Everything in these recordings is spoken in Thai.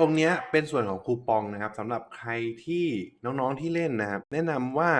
ตรงเนี้ยเป็นส่วนของคูปองนะครับสำหรับใครที่น้องๆที่เล่นนะครับ แนะนำว่า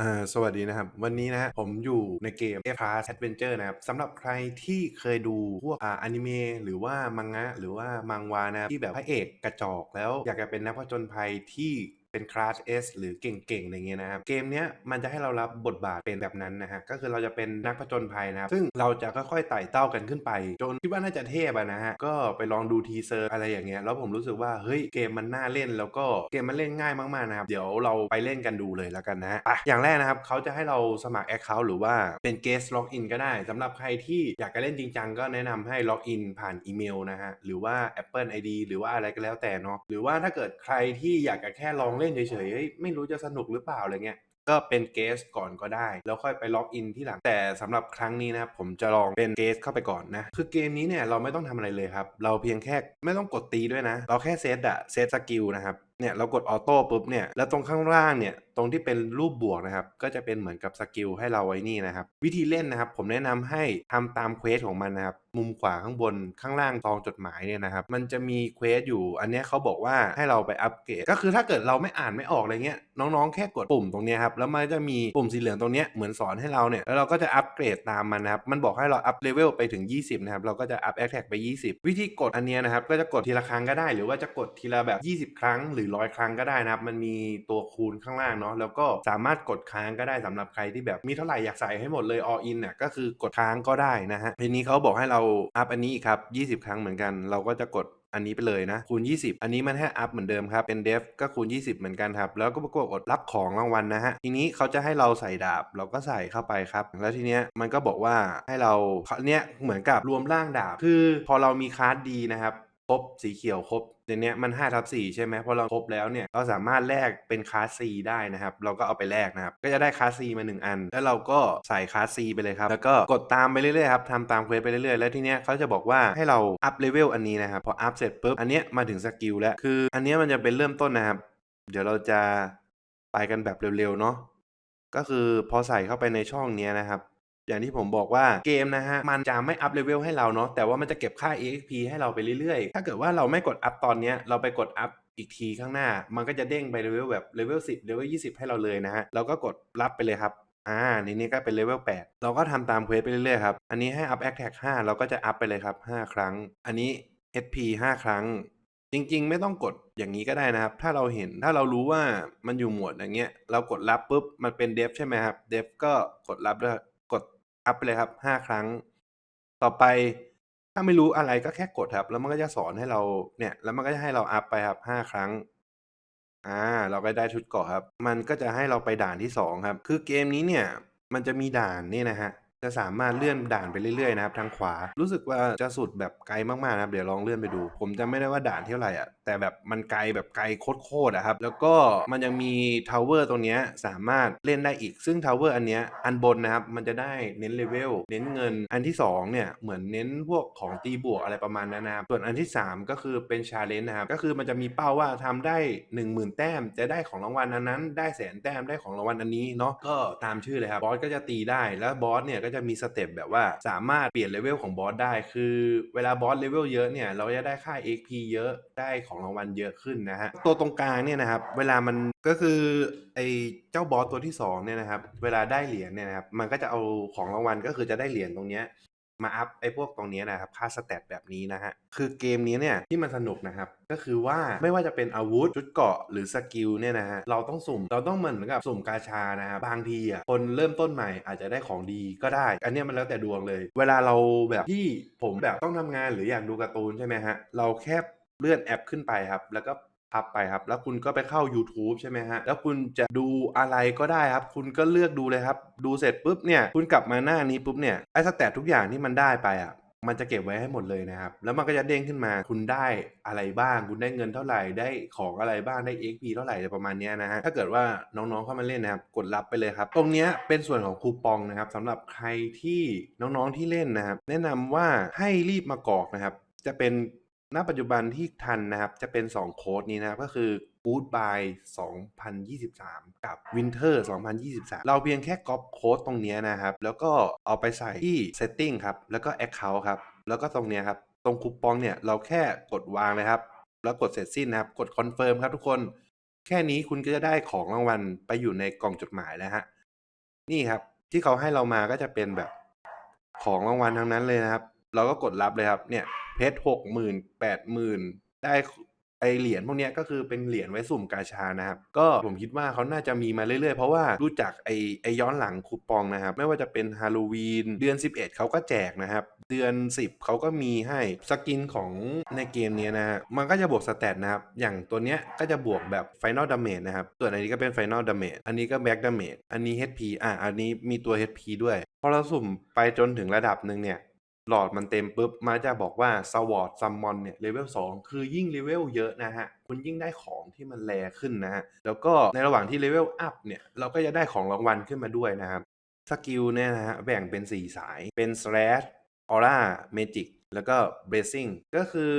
อ่าสวัสดีนะครับ วันนี้นะฮะผมอยู่ในเกม F Class Adventure นะครับสำหรับใครที่เคยดูพวกอ่าอนิเมะหรือว่ามังงะ หรือว่ามังวานะครับที่แบบพระเอกกระจอกแล้วอยากจะเป็นนักผจญภัยที่ เป็นคลาส S หรือเก่งๆอะไรเงี้ยนะครับ เกมเนี้ยมันจะให้เรารับบทบาทเป็นแบบนั้นนะฮะ ก็คือเราจะเป็นนักผจญภัยนะครับ ซึ่งเราจะค่อยๆไต่เต้ากันขึ้นไป จนคิดว่าน่าจะเทพอะนะฮะ ก็ไปลองดูทีเซอร์อะไรอย่างเงี้ย แล้วผมรู้สึกว่าเฮ้ยเกมมันน่าเล่นแล้วก็เกมมันเล่นง่ายมากๆนะครับ เดี๋ยวเราไปเล่นกันดูเลยแล้วกันนะอะอย่างแรกนะครับเขาจะให้เราสมัคร Account หรือว่าเป็น Guest Login ก็ได้สำหรับใครที่อยากจะเล่นจริงจังก็แนะนำให้ Login ผ่านอีเมลนะฮะหรือว่า Apple ID หรือว่าอะไรก็แล้วแต่เนาะหรือว่าถ้าเกิดใครที่อยากจะแค่ลองเล่นเฉยๆไม่รู้จะสนุกหรือเปล่าอะไรเงี้ยก็เป็นเกสก่อนก็ได้ แล้วค่อยไปล็อกอินที่หลัง แต่สำหรับครั้งนี้นะผมจะลองเป็นเกสเข้าไปก่อนนะ คือเกมนี้เนี่ยเราไม่ต้องทำอะไรเลยครับ เราเพียงแค่ไม่ต้องกดตีด้วยนะ เราแค่เซตอะเซตสกิลนะครับ เนี่ยเรากดออโต้ปุ๊บเนี่ยแล้วตรงข้างล่างเนี่ยตรงที่เป็นรูปบวกนะครับก็จะเป็นเหมือนกับสกิลให้เราไว้นี่นะครับวิธีเล่นนะครับ ผมแนะนำให้ทำตามเควสของมันนะครับมุมขวาข้างบนข้างล่างซองจดหมายเนี่ยนะครับมันจะมีเควสอยู่ อันนี้เขาบอกว่าให้เราไปอัปเกรดก็คือถ้าเกิดเราไม่อ่านไม่ออกอะไรเงี้ยน้องๆแค่กดปุ่มตรงนี้ครับแล้วมันจะมีปุ่มสีเหลืองตรงเนี้ยเหมือนสอนให้เราเนี่ยแล้วเราก็จะอัปเกรดตามมันนะครับมันบอกให้เราอัพเลเวลไปถึง 20นะครับเราก็จะอัพแอคแท็กไป 20 วิธีกดอันนี้นะครับก็จะกดทีละครั้งก็ได้ หรือว่าจะกดทีละแบบ 20 ครั้งหรือ100ครั้งก็ได้นะครับ มันมีตัวคูณข้างล่างเนาะแล้วก็สามารถกดค้างก็ได้สำหรับใครที่แบบมีเท่าไหร่อยากใส่ให้หมดเลย all in เนี่ยก็คือกดค้างก็ได้นะฮะทีนี้เขาบอกให้เราอัพอันนี้ครับ 20 ครั้งเหมือนกัน เราก็จะกดอันนี้ไปเลยนะ คูณ 20 อันนี้มันให้อัพเหมือนเดิมครับ เป็นเดฟก็คูณ 20 เหมือนกันครับ แล้วก็ประกดรับของรางวัลนะฮะ ทีนี้เขาจะให้เราใส่ดาบ เราก็ใส่เข้าไปครับ แล้วทีเนี้ยมันก็บอกว่าให้เราเนี้ยเหมือนกับรวมร่างดาบ คือพอเรามีคาร์ดดีนะครับ ครบสีเขียวครบในเนี้ยมัน5ทับ4ใช่ไหมพอเราครบแล้วเนี่ยเราสามารถแลกเป็นคาส C ได้นะครับ เราก็เอาไปแลกนะครับ ก็จะได้คาส C มา 1 อัน แล้วเราก็ใส่คาส C ไปเลยครับ แล้วก็กดตามไปเรื่อยๆครับทำตามเควสไปเรื่อยๆ แล้วทีเนี้ยเขาจะบอกว่าให้เราอัพเลเวลอันนี้นะครับ พออัพเสร็จปุ๊บอันเนี้ยมาถึงสกิลแล้วคือ อันเนี้ยมันจะเป็นเริ่มต้นนะครับ เดี๋ยวเราจะไปกันแบบเร็วๆเนาะก็คือพอใส่เข้าไปในช่องเนี้ยนะครับ อย่างที่ผมบอกว่าเกมนะฮะ มันจะไม่อัพเลเวลให้เราเนาะแต่ว่ามันจะเก็บค่า EXP ให้เราไปเรื่อยๆ ถ้าเกิดว่าเราไม่กดอัพตอนเนี้ยเราไปกดอัพอีกทีข้างหน้า มันก็จะเด้งไปเลเวลแบบเลเวล10เลเวล20 ให้เราเลยนะฮะเราก็กดรับไปเลยครับอ่านี่นี่ก็เป็นเลเวล8เราก็ทำตามเควสไปเรื่อยๆครับ อันนี้ให้อัพแอคแท็ก5เราก็จะอัพไปเลยครับ 5 ครั้ง อันนี้ HP 5 ครั้ง จริงๆ ไม่ต้องกดอย่างนี้ก็ได้นะครับ ถ้าเราเห็นถ้าเรารู้ว่ามันอยู่หมวดอย่างเงี้ย เรากดรับปุ๊บ มันเป็นเดฟใช่ไหมครับ เดฟก็กดรับด้วย อัพไปเลยครับห้าครั้ง ต่อไปถ้าไม่รู้อะไรก็แค่กดครับ แล้วมันก็จะสอนให้เราเนี่ย แล้วมันก็จะให้เราอัพไปครับห้าครั้ง อ่า เราก็ได้ชุดเกาะครับ มันก็จะให้เราไปด่านที่สองครับ คือเกมนี้เนี่ย มันจะมีด่านนี่นะฮะ จะสามารถเลื่อนด่านไปเรื่อยๆนะครับทางขวา รู้สึกว่าจะสุดแบบไกลมากๆนะครับเดี๋ยวลองเลื่อนไปดู ผมจะไม่ได้ว่าด่านเท่าไหร่อะแต่แบบมันไกลแบบไกลโคตรๆอะครับแล้วก็มันยังมีทาวเวอร์ตรงเนี้ยสามารถเล่นได้อีกซึ่งทาวเวอร์อันเนี้ยอันบนนะครับมันจะได้เน้นเลเวลเน้นเงินอันที่สองเนี่ยเหมือนเน้นพวกของตีบวกอะไรประมาณนั้นนะครับส่วนอันที่สามก็คือเป็นชาเลนจ์นะครับก็คือมันจะมีเป้าว่าทำได้ 1 0,000 แต้ม จะได้ของรางวัลอันนั้น ได้แสนแต้มได้ของรางวัลอันนี้เนาะก็ตามชื่อเลยครับบอสก็จะตีได้แล้วบอสเนี่ยก็จะมีสเต็ปแบบว่าสามารถเปลี่ยนเลเวลของบอสได้ คือเวลาบอสเลเวลเยอะเนี่ยเราจะได้ค่า XP เยอะได้ของรางวัลเยอะขึ้นนะฮะตัวตรงกลางเนี่ยนะครับเวลามันก็คือไอเจ้าบอสตัวที่สองเนี่ยนะครับเวลาได้เหรียญเนี่ยนะครับมันก็จะเอาของรางวัลก็คือจะได้เหรียญตรงเนี้ย มาอัพไอ้พวกตรงนี้นะครับค่าสแตทแบบนี้นะฮะคือเกมนี้เนี่ยที่มันสนุกนะครับก็คือว่าไม่ว่าจะเป็นอาวุธชุดเกราะหรือสกิลเนี่ยนะฮะเราต้องสุ่มเราต้องเหมือนกับสุ่มกาชานะครับบางทีอะคนเริ่มต้นใหม่อาจจะได้ของดีก็ได้ อันนี้มันแล้วแต่ดวงเลย เวลาเราแบบที่ผมแบบต้องทำงานหรืออยากดูการ์ตูนใช่ไหมฮะเราแค่เลื่อนแอปขึ้นไปครับ แล้วก็ พับไปครับ แล้วคุณก็ไปเข้า YouTube ใช่ไหมฮะ แล้วคุณจะดูอะไรก็ได้ครับ คุณก็เลือกดูเลยครับ ดูเสร็จปุ๊บเนี่ย คุณกลับมาหน้านี้ปุ๊บเนี่ย ไอ้สแตททุกอย่างที่มันได้ไปอะ มันจะเก็บไว้ให้หมดเลยนะครับ แล้วมันก็จะเด้งขึ้นมา คุณได้อะไรบ้าง คุณได้เงินเท่าไหร่ ได้ของอะไรบ้าง ได้ XP เท่าไหร่ประมาณนี้นะฮะ ถ้าเกิดว่าน้องๆเข้ามาเล่นนะครับ กดรับไปเลยครับ ตรงนี้เป็นส่วนของคูปองนะครับสำหรับใครที่น้องๆที่เล่นนะครับ แนะนำว่าให้รีบมากรอกนะครับ จะเป็น ณปัจจุบันที่ทันนะครับ จะเป็น 2 โค้ดนี้นะครับก็คือ Goodbye 2023 กับ Winter 2023 เราเพียงแค่ก๊อปโค้ดตรงนี้นะครับ แล้วก็เอาไปใส่ที่ Setting ครับ แล้วก็ Account ครับ แล้วก็ตรงนี้ครับ ตรงคูปองเนี่ย เราแค่กดวางเลยครับ แล้วกดเสร็จสิ้นนะครับ กดคอนเฟิร์มครับทุกคน แค่นี้คุณก็จะได้ของรางวัลไปอยู่ในกล่องจดหมายแล้วฮะ นี่ครับ ที่เขาให้เรามาก็จะเป็นแบบของรางวัลทั้งนั้นเลยนะครับ เราก็กดรับเลยครับ เนี่ย เพชรหกหมื่นแปดหมื่นได้ไอเหรียญพวกนี้ก็คือเป็นเหรียญไว้สุ่มกาชานะครับ ก็ผมคิดว่าเขาน่าจะมีมาเรื่อยๆ เพราะว่ารู้จักไอไอย้อนหลังคูปองนะครับ ไม่ว่าจะเป็นฮาโลวีนเดือน 11 เขาก็แจกนะครับ เดือน 10 เขาก็มีให้สกินของในเกมนี้นะฮะมันก็จะบวกสเตตนะครับ อย่างตัวเนี้ยก็จะบวกแบบ Final Damage นะครับ ส่วนอันนี้ก็เป็น Final Damage อันนี้ก็ Back Damage อันนี้ HP อะอันนี้มีตัว HP ด้วยพอเราสุ่มไปจนถึงระดับหนึ่งเนี่ย หลอดมันเต็มปุ๊บมาจะบอกว่าสวอตซัมมอนเนี่ยเลเวล2คือยิ่งเลเวลเยอะนะฮะ คุณยิ่งได้ของที่มันแรขึ้นนะฮะ แล้วก็ในระหว่างที่เลเวลอัพเนี่ยเราก็จะได้ของรางวัลขึ้นมาด้วยนะครับสกิลเนี่ยนะฮะแบ่งเป็น 4 สายเป็น slash aura magic แล้วก็ blessing ก็คือ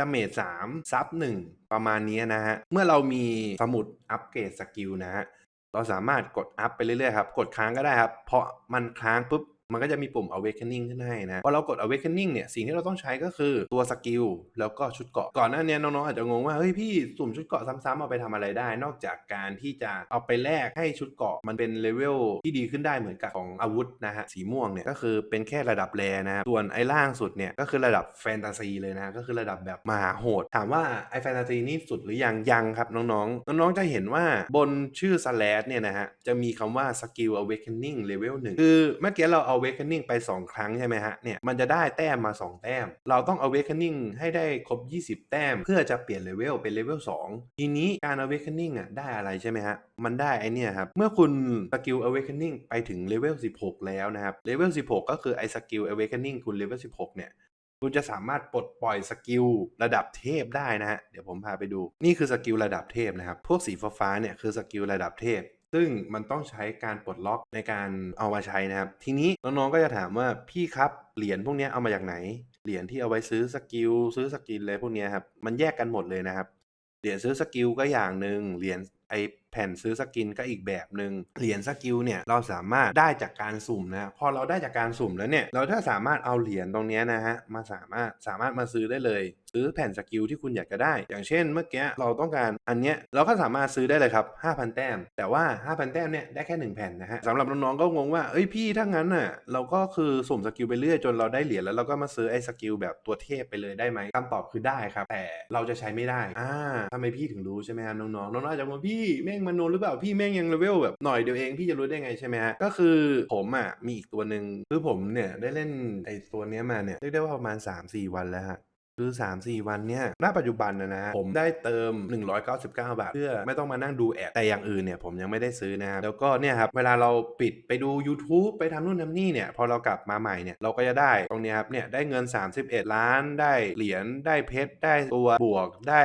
ดาเมจ3ซับ1ประมาณนี้นะฮะ เมื่อเรามีสมุดอัปเกรดสกิลนะฮะ เราสามารถกดอัพไปเรื่อยๆครับ กดค้างก็ได้ครับ เพราะมันค้างปุ๊บ มันก็จะมีปุ่ม awakening ขึ้นให้นะพอเรากด awakening เนี่ยสิ่งที่เราต้องใช้ก็คือตัวสกิลแล้วก็ชุดเกาะก่อนหน้านี้น้องๆอาจจะงงว่าเฮ้ยพี่สุ่มชุดเกาะซ้ำๆเอาไปทำอะไรได้ นอกจากการที่จะเอาไปแลกให้ชุดเกาะมันเป็นเลเวลที่ดีขึ้นได้เหมือนกับของอาวุธนะฮะสีม่วงเนี่ยก็คือเป็นแค่ระดับแรนะครับส่วนไอ้ล่างสุดเนี่ยก็คือระดับแฟนตาซีเลยนะก็คือระดับแบบมหาโหด ถามว่าไอ้แฟนตาซีนี่สุดหรือยังยังครับน้องๆน้องๆจะเห็นว่าบนชื่อ slash เนี่ยนะฮะจะมีคำว่า skill awakening level 1คือเมื่อกี้เรา awakening ไป 2 ครั้งใช่ไหมฮะเนี่ยมันจะได้แต้มมา 2 แต้ม เราต้อง awakening ให้ได้ครบ 20 แต้ม เพื่อจะเปลี่ยนเลเวลเป็นเลเวล2ทีนี้การ awakening อะได้อะไรใช่ไหมฮะมันได้ไอเนี่ยครับเมื่อคุณสกิล awakening ไปถึงเลเวล16 แล้วนะครับเลเวล16 ก็คือไอสกิล awakening คุณเลเวล16 เนี่ยคุณจะสามารถปลดปล่อยสกิลระดับเทพได้นะฮะ เดี๋ยวผมพาไปดู นี่คือสกิลระดับเทพนะครับ พวกสีฟ้าเนี่ยคือสกิลระดับเทพ ซึ่งมันต้องใช้การปลดล็อกในการเอามาใช้นะครับ ทีนี้น้องๆก็จะถามว่าพี่ครับเหรียญพวกนี้เอามาจากไหน เหรียญที่เอาไว้ซื้อสกิลซื้อสกินอะไรพวกนี้ครับมันแยกกันหมดเลยนะครับเหรียญซื้อสกิลก็อย่างหนึ่งเหรียญไอแผ่นซื้อสกินก็อีกแบบหนึ่งเหรียญสกิลเนี่ยเราสามารถได้จากการสุ่มนะพอเราได้จากการสุ่มแล้วเนี่ยเราถ้าสามารถเอาเหรียญตรงนี้นะฮะมาสามารถสามารถมาซื้อได้เลย ซื้อแผ่นสกิลที่คุณอยากจะได้ อย่างเช่นเมื่อกี้เราต้องการอันเนี้ยเราก็สามารถซื้อได้เลยครับ5,000 แต้ม แต่ว่า 5,000 แต้มเนี่ยได้แค่ 1 แผ่นนะฮะสำหรับน้องๆก็งงว่าเอ้ยพี่ถ้างั้นน่ะเราก็คือสุ่มสกิลไปเรื่อยจนเราได้เหรียญแล้วเราก็มาซื้อไอ้สกิลแบบตัวเทพไปเลยได้ไหมคำตอบคือได้ครับแต่เราจะใช้ไม่ได้อ่าทำไมพี่ถึงรู้ใช่ไหมครับน้องๆน้องๆอาจจะงงพี่แม่งมโนหรือเปล่าพี่แม่งยังเลเวลแบบหน่อยเดียวเองพี่จะรู้ได้ไงใช่ไหมฮะก็คือผมอะมีอีกตัวหนึ่งคือผมเนี่ยได้เล่นไอ้ตัวเนี้ยมาเนี่ยเรียกได้ว่าประมาณ 3-4 วันแล้วฮะ คือ 3-4 วันเนี่ยณปัจจุบันนะนะผมได้เติม 199 บาท เพื่อไม่ต้องมานั่งดูแอดแต่อย่างอื่นเนี่ยผมยังไม่ได้ซื้อนะครับแล้วก็เนี่ยครับเวลาเราปิดไปดู YouTube ไปทำนู่นทำนี่เนี่ยพอเรากลับมาใหม่เนี่ยเราก็จะได้ตรงนี้ครับเนี่ยได้เงิน 31 ล้านได้เหรียญได้เพชรได้ตัวบวกได้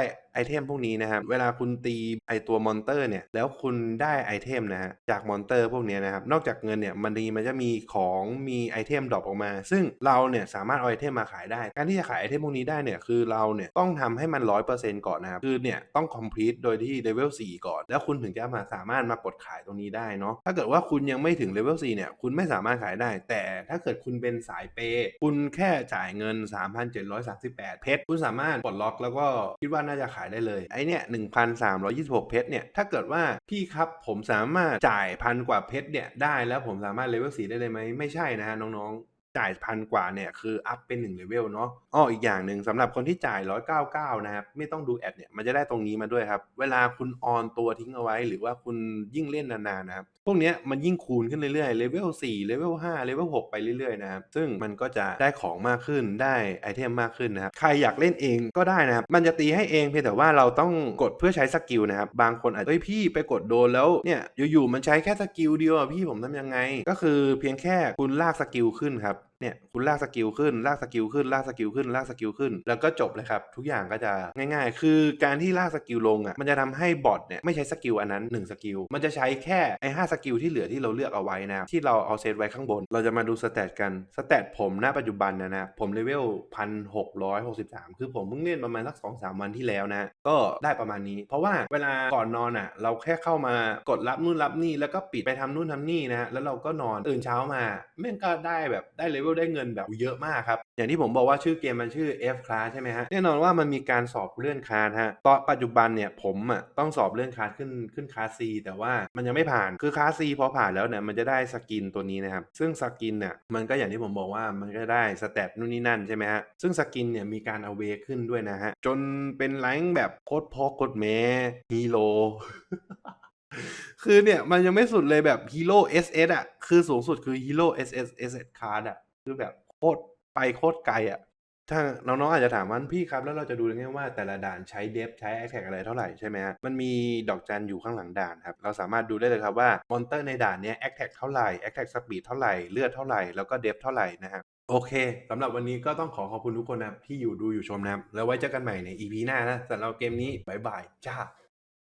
เทมพวกนี้นะครับเวลาคุณตีไอตัวมอนเตอร์เนี่ยแล้วคุณได้ไอเทมนะฮะจากมอนเตอร์พวกนี้นะครับนอกจากเงินเนี่ยมันดีมันจะมีของมีไอเทมดรอปออกมา ซึ่งเราเนี่ยสามารถเอาไอเทมมาขายได้ การที่จะขายไอเทมพวกนี้ได้เนี่ยคือเราเนี่ยต้องทำให้มัน 100%ก่อนนะครับคือเนี่ยต้อง complete โดยที่เลเวล4ก่อน แล้วคุณถึงจะมาสามารถมากดขายตรงนี้ได้เนาะถ้าเกิดว่าคุณยังไม่ถึงเลเวล4เนี่ยคุณไม่สามารถขายได้ แต่ถ้าเกิดคุณเป็นสายเปย์คุณแค่จ่ายเงิน 3,738 เพชรคุณสามารถปลดล็อกแล้วก็คิดว่าน่าจะขายได้เลยไอเนี่ย1,326เพชรเนี่ยถ้าเกิดว่าพี่ครับผมสามารถจ่ายพันกว่าเพชรเนี่ยได้แล้วผมสามารถเลเวลสีได้เลยไหมไม่ใช่นะฮะน้องๆ จ่ายพันกว่าเนี่ยคืออัพเป็น1เลเวลเนาะอ้ออีกอย่างหนึ่งสำหรับคนที่จ่าย 199 นะครับ ไม่ต้องดูแอดเนี่ยมันจะได้ตรงนี้มาด้วยครับ เวลาคุณออนตัวทิ้งเอาไว้ หรือว่าคุณยิ่งเล่นนานๆนะครับพวกนี้มันยิ่งคูณขึ้นเรื่อยๆเลเวล4เลเวล5เลเวล6ไปเรื่อยๆนะครับซึ่งมันก็จะได้ของมากขึ้นได้ไอเทมมากขึ้นนะครับใครอยากเล่นเองก็ได้นะครับมันจะตีให้เองเพียงแต่ว่าเราต้องกดเพื่อใช้สกิลนะครับบางคนอาจจะเฮ้ยพี่ไปกดโดนแล้วเนี่ยอยู่ๆมันใช้แค่สกิลเดียวพี่ผมทำยังไง ก็คือเพียงแค่คุณลากสกิลขึ้นครับ เนี่ยคุณลากสกิลขึ้นลากสกิลขึ้นลากสกิลขึ้นลากสกิลขึ้น แล้วก็จบเลยครับ ทุกอย่างก็จะง่ายๆ คือการที่ลากสกิลลงอะมันจะทำให้บอทเนี่ยไม่ใช้สกิลอันนั้น1สกิลมันจะใช้แค่ไอ้ห้าสกิลที่เหลือที่เราเลือกเอาไว้นะที่เราเอาเซตไว้ข้างบน เราจะมาดูสเตตกันสเตตผมณปัจจุบันนะนะผมเลเวลพันหกร้อยหกสิบสามคือผมเพิ่งเล่นประมาณสักสองสามวันที่แล้วนะก็ได้ประมาณนี้ เพราะว่าเวลาก่อนนอนอะเราแค่เข้ามากดรับนู่นรับนี่แล้วก็ปิดไปทำนู่นทำนี่นะฮะแล้วเราก็นอนตื่นเช้ามาแม่งก็ได้แบบได้เลเวลได้เงินแบบเยอะมากครับ อย่างที่ผมบอกว่าชื่อเกมมันชื่อ F class ใช่ไหมฮะ แน่นอนว่ามันมีการสอบเลื่อนคลาสฮะ ตอนปัจจุบันเนี่ยผมอะต้องสอบเลื่อนคลาสขึ้นขึ้นคลาส C แต่ว่ามันยังไม่ผ่าน คือคลาส C พอผ่านแล้วเนี่ยมันจะได้สกินตัวนี้นะครับ ซึ่งสกินเนี่ยมันก็อย่างที่ผมบอกว่ามันก็ได้สเตตนู่นนี่นั่นใช่ไหมฮะ ซึ่งสกินเนี่ยมีการเอาเวขึ้นด้วยนะฮะ จนเป็นแรงค์แบบโคตรพอโคตรแม่ฮีโร่คือเนี่ย มันยังไม่สุดเลยแบบฮีโร่ SS อะ คือสูงสุดคือฮีโร่ SS SS card อะ คือแบบโคตรไปโคตรไกลอะ ถ้าน้องๆอาจจะถามว่าพี่ครับแล้วเราจะดูยังไงว่าแต่ละด่านใช้เดฟใช้แอคแท็กอะไรเท่าไหร่ใช่ไหมฮะมันมีดอกจันอยู่ข้างหลังด่านครับ เราสามารถดูได้เลยครับว่ามอนเตอร์ในด่านเนี้ยแอคแท็กเท่าไหร่แอคแท็กสปีดเท่าไหร่เลือดเท่าไหร่แล้วก็เดฟเท่าไหร่นะครับโอเคสำหรับวันนี้ก็ต้องขอขอบคุณทุกคนนะที่อยู่ดูอยู่ชมนะครับแล้วไว้เจอกันใหม่ใน EP หน้านะสำหรับเกมนี้บายบายจ้า